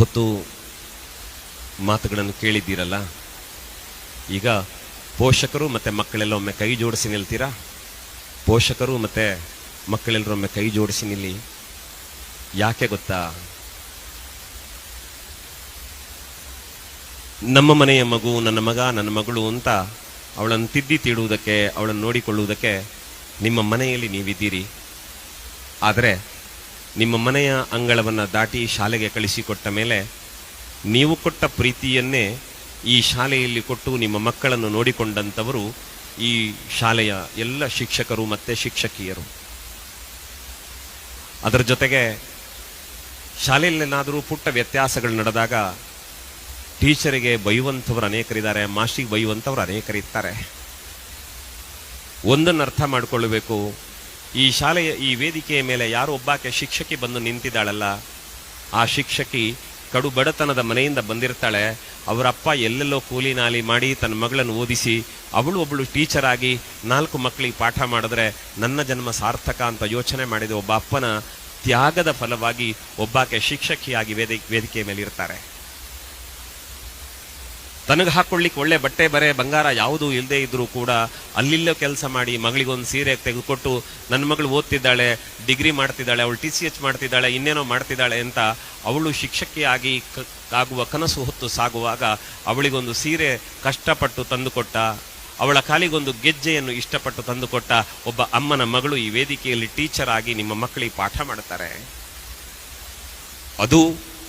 ಹೊತ್ತು ಮಾತುಗಳನ್ನು ಕೇಳಿದ್ದೀರಲ್ಲ, ಈಗ ಪೋಷಕರು ಮತ್ತೆ ಮಕ್ಕಳೆಲ್ಲ ಒಮ್ಮೆ ಕೈ ಜೋಡಿಸಿ ನಿಲ್ತೀರಾ? ಪೋಷಕರು ಮತ್ತೆ ಮಕ್ಕಳೆಲ್ಲರೂ ಒಮ್ಮೆ ಕೈ ಜೋಡಿಸಿ ನಿಲ್ಲಿ. ಯಾಕೆ ಗೊತ್ತಾ? ನಮ್ಮ ಮನೆಯ ಮಗು, ನನ್ನ ಮಗ, ನನ್ನ ಮಗಳು ಅಂತ ಅವಳನ್ನು ತಿದ್ದಿ ತೀಡುವುದಕ್ಕೆ, ಅವಳನ್ನು ನೋಡಿಕೊಳ್ಳುವುದಕ್ಕೆ ನಿಮ್ಮ ಮನೆಯಲ್ಲಿ ನೀವಿದ್ದೀರಿ. ಆದರೆ ನಿಮ್ಮ ಮನೆಯ ಅಂಗಳವನ್ನು ದಾಟಿ ಶಾಲೆಗೆ ಕಳಿಸಿಕೊಟ್ಟ ಮೇಲೆ ನೀವು ಕೊಟ್ಟ ಪ್ರೀತಿಯನ್ನೇ ಈ ಶಾಲೆಯಲ್ಲಿ ಕೊಟ್ಟು ನಿಮ್ಮ ಮಕ್ಕಳನ್ನು ನೋಡಿಕೊಂಡಂಥವರು ಈ ಶಾಲೆಯ ಎಲ್ಲ ಶಿಕ್ಷಕರು ಮತ್ತು ಶಿಕ್ಷಕಿಯರು. ಅದರ ಜೊತೆಗೆ ಶಾಲೆಯಲ್ಲೇನಾದರೂ ಪುಟ್ಟ ವ್ಯತ್ಯಾಸಗಳು ನಡೆದಾಗ ಟೀಚರಿಗೆ ಬೈಯುವಂಥವ್ರು ಅನೇಕರಿದ್ದಾರೆ, ಮಾಸ್ಟಿಗೆ ಬೈಯುವಂಥವ್ರು ಅನೇಕರಿರ್ತಾರೆ. ಒಂದನ್ನು ಅರ್ಥ ಮಾಡಿಕೊಳ್ಳಬೇಕು ಈ ಶಾಲೆಯ ಈ ವೇದಿಕೆಯ ಮೇಲೆ ಯಾರು ಒಬ್ಬಾಕೆ ಶಿಕ್ಷಕಿ ಬಂದು ನಿಂತಿದ್ದಾಳಲ್ಲ? ಆ ಶಿಕ್ಷಕಿ ಕಡು ಬಡತನದ ಮನೆಯಿಂದ ಬಂದಿರ್ತಾಳೆ. ಅವರಪ್ಪ ಎಲ್ಲೆಲ್ಲೋ ಕೂಲಿ ನಾಲಿ ಮಾಡಿ ತನ್ನ ಮಗಳನ್ನು ಓದಿಸಿ ಅವಳು ಒಬ್ಬಳು ಟೀಚರ್ ಆಗಿ ನಾಲ್ಕು ಮಕ್ಕಳಿಗೆ ಪಾಠ ಮಾಡಿದ್ರೆ ನನ್ನ ಜನ್ಮ ಸಾರ್ಥಕ ಅಂತ ಯೋಚನೆ ಮಾಡಿದ ಒಬ್ಬ ಅಪ್ಪನ ತ್ಯಾಗದ ಫಲವಾಗಿ ಒಬ್ಬಾಕೆ ಶಿಕ್ಷಕಿಯಾಗಿ ವೇದಿ, ವೇದಿಕೆಯ ಮೇಲೆ ಇರ್ತಾರೆ ತನಗೆ ಹಾಕೊಳ್ಳಿಕ್ಕೆ ಒಳ್ಳೆ ಬಟ್ಟೆ ಬರೆ, ಬಂಗಾರ ಯಾವುದೂ ಇಲ್ಲದೆ ಇದ್ದರೂ ಕೂಡ ಅಲ್ಲಿಲ್ಲೋ ಕೆಲಸ ಮಾಡಿ ಮಗಳಿಗೊಂದು ಸೀರೆ ತೆಗೆದುಕೊಟ್ಟು ನನ್ನ ಮಗಳು ಓದ್ತಿದ್ದಾಳೆ, ಡಿಗ್ರಿ ಮಾಡ್ತಿದ್ದಾಳೆ, ಅವಳು ಟಿ ಸಿ ಎಚ್ ಮಾಡ್ತಿದ್ದಾಳೆ, ಇನ್ನೇನೋ ಮಾಡ್ತಿದ್ದಾಳೆ ಅಂತ ಅವಳು ಶಿಕ್ಷಕಿಯಾಗಿ ಆಗುವ ಕನಸು ಹೊತ್ತು ಸಾಗುವಾಗ ಅವಳಿಗೊಂದು ಸೀರೆ ಕಷ್ಟಪಟ್ಟು ತಂದುಕೊಟ್ಟ, ಅವಳ ಕಾಲಿಗೊಂದು ಗೆಜ್ಜೆಯನ್ನು ಇಷ್ಟಪಟ್ಟು ತಂದುಕೊಟ್ಟ ಒಬ್ಬ ಅಮ್ಮನ ಮಗಳು ಈ ವೇದಿಕೆಯಲ್ಲಿ ಟೀಚರ್ ಆಗಿ ನಿಮ್ಮ ಮಕ್ಕಳಿಗೆ ಪಾಠ ಮಾಡ್ತಾರೆ. ಅದು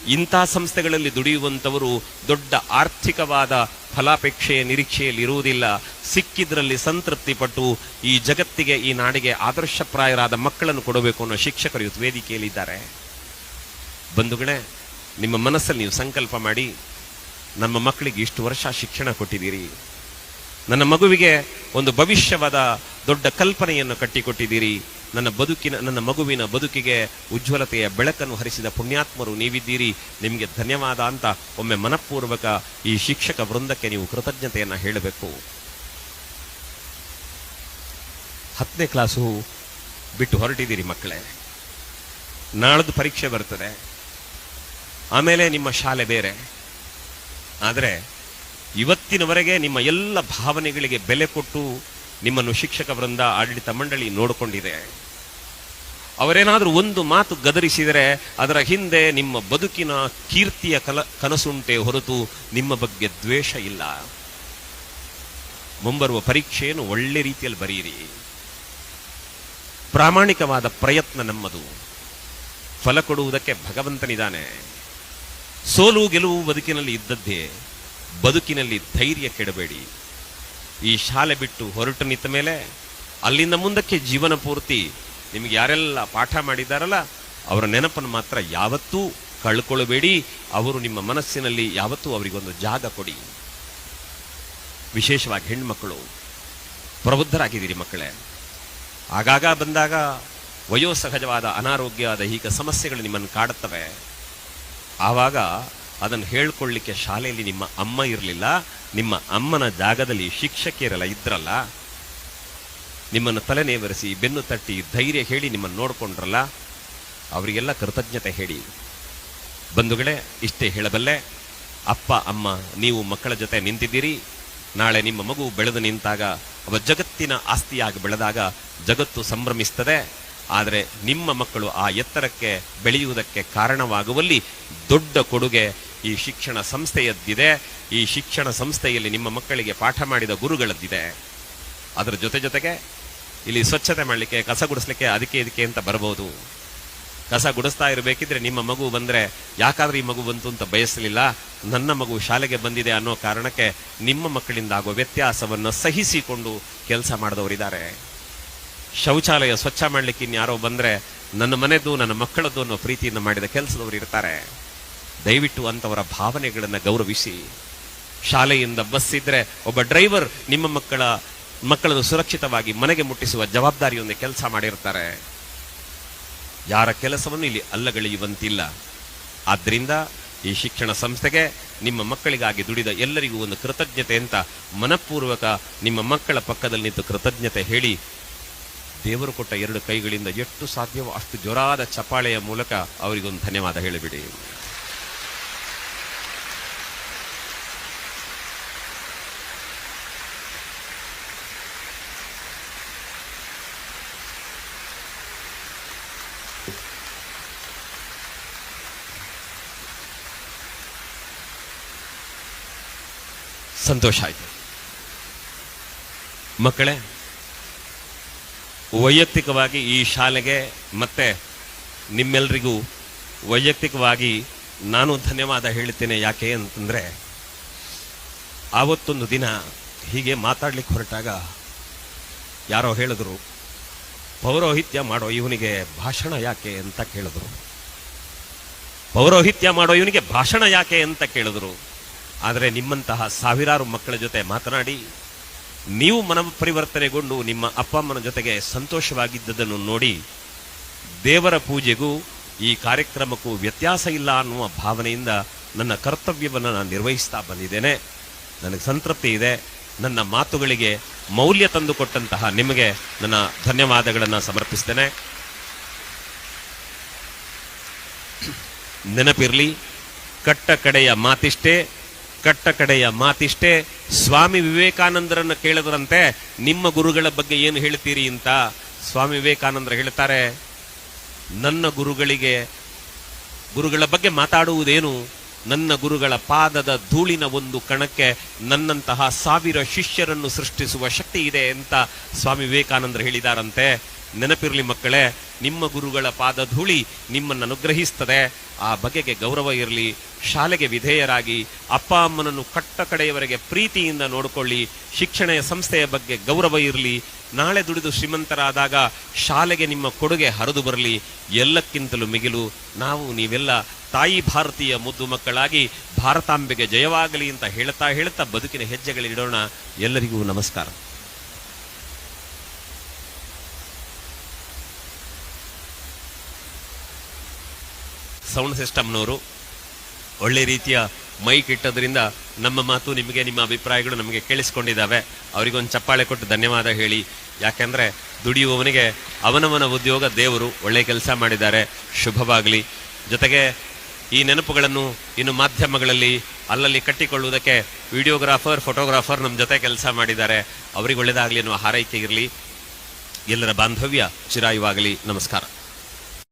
ಇಂಥ ಸಂಸ್ಥೆಗಳಲ್ಲಿ ದುಡಿಯುವಂಥವರು ದೊಡ್ಡ ಆರ್ಥಿಕವಾದ ಫಲಾಪೇಕ್ಷೆಯ ನಿರೀಕ್ಷೆಯಲ್ಲಿ ಇರುವುದಿಲ್ಲ. ಸಿಕ್ಕಿದ್ರಲ್ಲಿ ಸಂತೃಪ್ತಿ ಪಟ್ಟು ಈ ಜಗತ್ತಿಗೆ, ಈ ನಾಡಿಗೆ ಆದರ್ಶಪ್ರಾಯರಾದ ಮಕ್ಕಳನ್ನು ಕೊಡಬೇಕು ಅನ್ನೋ ಶಿಕ್ಷಕರು ಇವತ್ತು ವೇದಿಕೆಯಲ್ಲಿದ್ದಾರೆ. ಬಂಧುಗಳೇ, ನಿಮ್ಮ ಮನಸ್ಸಲ್ಲಿ ನೀವು ಸಂಕಲ್ಪ ಮಾಡಿ, ನಮ್ಮ ಮಕ್ಕಳಿಗೆ ಇಷ್ಟು ವರ್ಷ ಶಿಕ್ಷಣ ಕೊಟ್ಟಿದ್ದೀರಿ. ನನ್ನ ಮಗುವಿಗೆ ಒಂದು ಭವಿಷ್ಯವಾದ ದೊಡ್ಡ ಕಲ್ಪನೆಯನ್ನು ಕಟ್ಟಿಕೊಟ್ಟಿದ್ದೀರಿ. ನನ್ನ ಬದುಕಿನ, ನನ್ನ ಮಗುವಿನ ಬದುಕಿಗೆ ಉಜ್ವಲತೆಯ ಬೆಳಕನ್ನು ಹರಿಸಿದ ಪುಣ್ಯಾತ್ಮರು ನೀವಿದ್ದೀರಿ. ನಿಮಗೆ ಧನ್ಯವಾದ ಅಂತ ಒಮ್ಮೆ ಮನಪೂರ್ವಕ ಈ ಶಿಕ್ಷಕ ವೃಂದಕ್ಕೆ ನೀವು ಕೃತಜ್ಞತೆಯನ್ನು ಹೇಳಬೇಕು. ಹತ್ತನೇ ಕ್ಲಾಸು ಬಿಟ್ಟು ಹೊರಟಿದ್ದೀರಿ ಮಕ್ಕಳೇ. ನಾಳದ್ದು ಪರೀಕ್ಷೆ ಬರ್ತದೆ. ಆಮೇಲೆ ನಿಮ್ಮ ಶಾಲೆ ಬೇರೆ. ಆದರೆ ಇವತ್ತಿನವರೆಗೆ ನಿಮ್ಮ ಎಲ್ಲ ಭಾವನೆಗಳಿಗೆ ಬೆಲೆ ಕೊಟ್ಟು ನಿಮ್ಮನ್ನು ಶಿಕ್ಷಕ ವೃಂದ ಆಡಳಿತ ಮಂಡಳಿ ನೋಡಿಕೊಂಡಿದೆ. ಅವರೇನಾದರೂ ಒಂದು ಮಾತು ಗದರಿಸಿದರೆ ಅದರ ಹಿಂದೆ ನಿಮ್ಮ ಬದುಕಿನ ಕೀರ್ತಿಯ ಕಲ, ಕನಸುಂಟೆ ಹೊರತು ನಿಮ್ಮ ಬಗ್ಗೆ ದ್ವೇಷ ಇಲ್ಲ. ಮುಂಬರುವ ಪರೀಕ್ಷೆಯನ್ನು ಒಳ್ಳೆ ರೀತಿಯಲ್ಲಿ ಬರೆಯಿರಿ. ಪ್ರಾಮಾಣಿಕವಾದ ಪ್ರಯತ್ನ ನಮ್ಮದು. ಫಲ ಕೊಡುವುದಕ್ಕೆ ಭಗವಂತನಿದ್ದಾನೆ. ಸೋಲು ಗೆಲುವು ಬದುಕಿನಲ್ಲಿ ಇದ್ದದ್ದೇ, ಬದುಕಿನಲ್ಲಿ ಧೈರ್ಯ ಕೆಡಬೇಡಿ. ಈ ಶಾಲೆ ಬಿಟ್ಟು ಹೊರಟು ನಿಂತ ಮೇಲೆ ಅಲ್ಲಿಂದ ಮುಂದಕ್ಕೆ ಜೀವನ ಪೂರ್ತಿ ನಿಮಗೆ ಯಾರೆಲ್ಲ ಪಾಠ ಮಾಡಿದ್ದಾರಲ್ಲ ಅವರ ನೆನಪನ್ನು ಮಾತ್ರ ಯಾವತ್ತೂ ಕಳ್ಕೊಳ್ಳಬೇಡಿ. ಅವರು ನಿಮ್ಮ ಮನಸ್ಸಿನಲ್ಲಿ ಯಾವತ್ತೂ ಅವರಿಗೊಂದು ಜಾಗ ಕೊಡಿ. ವಿಶೇಷವಾಗಿ ಹೆಣ್ಮಕ್ಕಳು, ಪ್ರಬುದ್ಧರಾಗಿದ್ದೀರಿ ಮಕ್ಕಳೇ. ಆಗಾಗ ಬಂದಾಗ ವಯೋಸಹಜವಾದ ಅನಾರೋಗ್ಯ, ದೈಹಿಕ ಸಮಸ್ಯೆಗಳು ನಿಮ್ಮನ್ನು ಕಾಡುತ್ತವೆ. ಆವಾಗ ಅದನ್ನು ಹೇಳ್ಕೊಳ್ಳಿಕ್ಕೆ ಶಾಲೆಯಲ್ಲಿ ನಿಮ್ಮ ಅಮ್ಮ ಇರಲಿಲ್ಲ, ನಿಮ್ಮ ಅಮ್ಮನ ಜಾಗದಲ್ಲಿ ಶಿಕ್ಷಕಿಯರೆಲ್ಲ ಇದ್ರಲ್ಲ. ನಿಮ್ಮನ್ನು ತಲೆನೇವರಿಸಿ ಬೆನ್ನು ತಟ್ಟಿ ಧೈರ್ಯ ಹೇಳಿ ನಿಮ್ಮನ್ನು ನೋಡಿಕೊಂಡ್ರಲ್ಲ, ಅವರಿಗೆಲ್ಲ ಕೃತಜ್ಞತೆ ಹೇಳಿ. ಬಂಧುಗಳೇ, ಇಷ್ಟೇ ಹೇಳಬಲ್ಲೆ, ಅಪ್ಪ, ಅಮ್ಮ, ನೀವು ಮಕ್ಕಳ ಜೊತೆ ನಿಂತಿದ್ದೀರಿ. ನಾಳೆ ನಿಮ್ಮ ಮಗು ಬೆಳೆದು ನಿಂತಾಗ, ಅವ ಜಗತ್ತಿನ ಆಸ್ತಿಯಾಗಿ ಬೆಳೆದಾಗ ಜಗತ್ತು ಸಂಭ್ರಮಿಸ್ತದೆ. ಆದರೆ ನಿಮ್ಮ ಮಕ್ಕಳು ಆ ಎತ್ತರಕ್ಕೆ, ಬೆಳೆಯುವುದಕ್ಕೆ ಕಾರಣವಾಗುವಲ್ಲಿ ದೊಡ್ಡ ಕೊಡುಗೆ ಈ ಶಿಕ್ಷಣ ಸಂಸ್ಥೆಯದ್ದಿದೆ. ಈ ಶಿಕ್ಷಣ ಸಂಸ್ಥೆಯಲ್ಲಿ ನಿಮ್ಮ ಮಕ್ಕಳಿಗೆ ಪಾಠ ಮಾಡಿದ ಗುರುಗಳದ್ದಿದೆ. ಅದರ ಜೊತೆ ಜೊತೆಗೆ ಇಲ್ಲಿ ಸ್ವಚ್ಛತೆ ಮಾಡಲಿಕ್ಕೆ, ಕಸ ಗುಡಿಸ್ಲಿಕ್ಕೆ ಅದಕ್ಕೆ ಇದಕ್ಕೆ ಅಂತ ಬರಬಹುದು. ಕಸ ಗುಡಿಸ್ತಾ ಇರಬೇಕಿದ್ರೆ ನಿಮ್ಮ ಮಗು ಬಂದ್ರೆ ಯಾಕಾದ್ರೆ ಈ ಮಗು ಬಂತು ಅಂತ ಬಯಸಲಿಲ್ಲ. ನನ್ನ ಮಗು ಶಾಲೆಗೆ ಬಂದಿದೆ ಅನ್ನೋ ಕಾರಣಕ್ಕೆ ನಿಮ್ಮ ಮಕ್ಕಳಿಂದ ಆಗೋ ವ್ಯತ್ಯಾಸವನ್ನು ಸಹಿಸಿಕೊಂಡು ಕೆಲಸ ಮಾಡಿದವರಿದ್ದಾರೆ. ಶೌಚಾಲಯ ಸ್ವಚ್ಛ ಮಾಡಲಿಕ್ಕೆ ಇನ್ಯಾರೋ ಬಂದ್ರೆ ನನ್ನ ಮನೆದು, ನನ್ನ ಮಕ್ಕಳದ್ದು ಅನ್ನೋ ಪ್ರೀತಿಯಿಂದ ಮಾಡಿದ ಕೆಲಸದವರು ಇರ್ತಾರೆ. ದಯವಿಟ್ಟು ಅಂತವರ ಭಾವನೆಗಳನ್ನು ಗೌರವಿಸಿ. ಶಾಲೆಯಿಂದ ಬಸ್ ಇದ್ದರೆ ಒಬ್ಬ ಡ್ರೈವರ್ ನಿಮ್ಮ ಮಕ್ಕಳ, ಮಕ್ಕಳನ್ನು ಸುರಕ್ಷಿತವಾಗಿ ಮನೆಗೆ ಮುಟ್ಟಿಸುವ ಜವಾಬ್ದಾರಿಯೊಂದು ಕೆಲಸ ಮಾಡಿರ್ತಾರೆ. ಯಾರ ಕೆಲಸವನ್ನು ಇಲ್ಲಿ ಅಲ್ಲಗಳೆಯುವಂತಿಲ್ಲ. ಆದ್ದರಿಂದ ಈ ಶಿಕ್ಷಣ ಸಂಸ್ಥೆಗೆ ನಿಮ್ಮ ಮಕ್ಕಳಿಗಾಗಿ ದುಡಿದ ಎಲ್ಲರಿಗೂ ಒಂದು ಕೃತಜ್ಞತೆ ಅಂತ ಮನಪೂರ್ವಕ ನಿಮ್ಮ ಮಕ್ಕಳ ಪಕ್ಕದಲ್ಲಿ ನಿಂತು ಕೃತಜ್ಞತೆ ಹೇಳಿ, ದೇವರು ಕೊಟ್ಟ ಎರಡು ಕೈಗಳಿಂದ ಎಷ್ಟು ಸಾಧ್ಯವೋ ಅಷ್ಟು ಜೋರಾದ ಚಪಾಳೆಯ ಮೂಲಕ ಅವರಿಗೊಂದು ಧನ್ಯವಾದ ಹೇಳಿಬಿಡಿ. ಸಂತೋಷ ಆಯಿತು. ಮಕ್ಕಳೇ, ವೈಯಕ್ತಿಕವಾಗಿ ಈ ಶಾಲೆಗೆ ಮತ್ತೆ ನಿಮ್ಮೆಲ್ಲರಿಗೂ ವೈಯಕ್ತಿಕವಾಗಿ ನಾನು ಧನ್ಯವಾದ ಹೇಳ್ತೇನೆ ಯಾಕೆ ಅಂತಂದ್ರೆ, ಆವತ್ತೊಂದು ದಿನ ಹೀಗೆ ಮಾತಾಡ್ಲಿಕ್ಕೆ ಹೊರಟಾಗ ಯಾರೋ ಹೇಳಿದ್ರು, ಪೌರೋಹಿತ್ಯ ಮಾಡೋ ಇವನಿಗೆ ಭಾಷಣ ಯಾಕೆ ಅಂತ ಕೇಳಿದ್ರು. ಪೌರೋಹಿತ್ಯ ಮಾಡೋ ಇವನಿಗೆ ಭಾಷಣ ಯಾಕೆ ಅಂತ ಕೇಳಿದ್ರು. ಆದರೆ ನಿಮ್ಮಂತಹ ಸಾವಿರಾರು ಮಕ್ಕಳ ಜೊತೆ ಮಾತನಾಡಿ, ನೀವು ಮನ ಪರಿವರ್ತನೆಗೊಂಡು ನಿಮ್ಮ ಅಪ್ಪ ಅಮ್ಮನ ಜೊತೆಗೆ ಸಂತೋಷವಾಗಿದ್ದದನ್ನು ನೋಡಿ ದೇವರ ಪೂಜೆಗೂ ಈ ಕಾರ್ಯಕ್ರಮಕ್ಕೂ ವ್ಯತ್ಯಾಸ ಇಲ್ಲ ಅನ್ನುವ ಭಾವನೆಯಿಂದ ನನ್ನ ಕರ್ತವ್ಯವನ್ನು ನಾನು ನಿರ್ವಹಿಸ್ತಾ ಬಂದಿದ್ದೇನೆ. ನನಗೆ ಸಂತೃಪ್ತಿ ಇದೆ. ನನ್ನ ಮಾತುಗಳಿಗೆ ಮೌಲ್ಯ ತಂದುಕೊಟ್ಟಂತಹ ನಿಮಗೆ ನನ್ನ ಧನ್ಯವಾದಗಳನ್ನು ಸಮರ್ಪಿಸ್ತೇನೆ. ನೆನಪಿರಲಿ, ಕಟ್ಟ ಕಡೆಯ ಮಾತಿಷ್ಟೇ ಕಟ್ಟ ಕಡೆಯ ಮಾತಿಷ್ಟೇ ಸ್ವಾಮಿ ವಿವೇಕಾನಂದರನ್ನು ಕೇಳಿದ್ರಂತೆ ನಿಮ್ಮ ಗುರುಗಳ ಬಗ್ಗೆ ಏನು ಹೇಳ್ತೀರಿ ಅಂತ ಸ್ವಾಮಿ ವಿವೇಕಾನಂದರು ಹೇಳ್ತಾರೆ, ನನ್ನ ಗುರುಗಳಿಗೆ ಗುರುಗಳ ಬಗ್ಗೆ ಮಾತಾಡುವುದೇನು? ನನ್ನ ಗುರುಗಳ ಪಾದದ ಧೂಳಿನ ಒಂದು ಕಣಕ್ಕೆ ನನ್ನಂತಹ ಸಾವಿರ ಶಿಷ್ಯರನ್ನು ಸೃಷ್ಟಿಸುವ ಶಕ್ತಿ ಇದೆ ಅಂತ ಸ್ವಾಮಿ ವಿವೇಕಾನಂದರು ಹೇಳಿದಾರಂತೆ. ನೆನಪಿರಲಿ ಮಕ್ಕಳೇ, ನಿಮ್ಮ ಗುರುಗಳ ಪಾದ ಧೂಳಿ ನಿಮ್ಮನ್ನು ಅನುಗ್ರಹಿಸ್ತದೆ. ಆ ಬಗೆಗೆ ಗೌರವ ಇರಲಿ, ಶಾಲೆಗೆ ವಿಧೇಯರಾಗಿ, ಅಪ್ಪ ಅಮ್ಮನನ್ನು ಕಟ್ಟ ಕಡೆಯವರೆಗೆ ಪ್ರೀತಿಯಿಂದ ನೋಡಿಕೊಳ್ಳಿ ಶಿಕ್ಷಣ ಸಂಸ್ಥೆಯ ಬಗ್ಗೆ ಗೌರವ ಇರಲಿ, ನಾಳೆ ದುಡಿದು ಶ್ರೀಮಂತರಾದಾಗ ಶಾಲೆಗೆ ನಿಮ್ಮ ಕೊಡುಗೆ ಹರಿದು ಬರಲಿ, ಎಲ್ಲಕ್ಕಿಂತಲೂ ಮಿಗಿಲು, ನಾವು ನೀವೆಲ್ಲ ತಾಯಿ ಭಾರತೀಯ ಮುದ್ದು ಮಕ್ಕಳಾಗಿ ಭಾರತಾಂಬೆಗೆ ಜಯವಾಗಲಿ ಅಂತ ಹೇಳ್ತಾ ಹೇಳ್ತಾ ಬದುಕಿನ ಹೆಜ್ಜೆಗಳಿಡೋಣ. ಎಲ್ಲರಿಗೂ ನಮಸ್ಕಾರ. ಸೌಂಡ್ ಸಿಸ್ಟಮ್ನವರು ಒಳ್ಳೆ ರೀತಿಯ ಮೈಕ್ ಇಟ್ಟದ್ರಿಂದ ನಮ್ಮ ಮಾತು ನಿಮಗೆ, ನಿಮ್ಮ ಅಭಿಪ್ರಾಯಗಳು ನಮಗೆ ಕೇಳಿಸ್ಕೊಂಡಿದ್ದಾವೆ. ಅವರಿಗೊಂದು ಚಪ್ಪಾಳೆ ಕೊಟ್ಟು ಧನ್ಯವಾದ ಹೇಳಿ. ಯಾಕೆಂದರೆ ದುಡಿಯುವವನಿಗೆ ಅವನವನ ಉದ್ಯೋಗ ದೇವರು ಒಳ್ಳೆ ಕೆಲಸ ಮಾಡಿದ್ದಾರೆ. ಶುಭವಾಗಲಿ. ಜೊತೆಗೆ ಈ ನೆನಪುಗಳನ್ನು ಇನ್ನು ಮಾಧ್ಯಮಗಳಲ್ಲಿ ಅಲ್ಲಲ್ಲಿ ಕಟ್ಟಿಕೊಳ್ಳುವುದಕ್ಕೆ ವಿಡಿಯೋಗ್ರಾಫರ್, ಫೋಟೋಗ್ರಾಫರ್ ನಮ್ಮ ಜೊತೆ ಕೆಲಸ ಮಾಡಿದ್ದಾರೆ. ಅವರಿಗೆ ಒಳ್ಳೆಯದಾಗಲಿ ಅನ್ನುವ ಹಾರೈಕೆ ಇರಲಿ. ಎಲ್ಲರ ಬಾಂಧವ್ಯ ಚಿರಾಯುವಾಗಲಿ. ನಮಸ್ಕಾರ.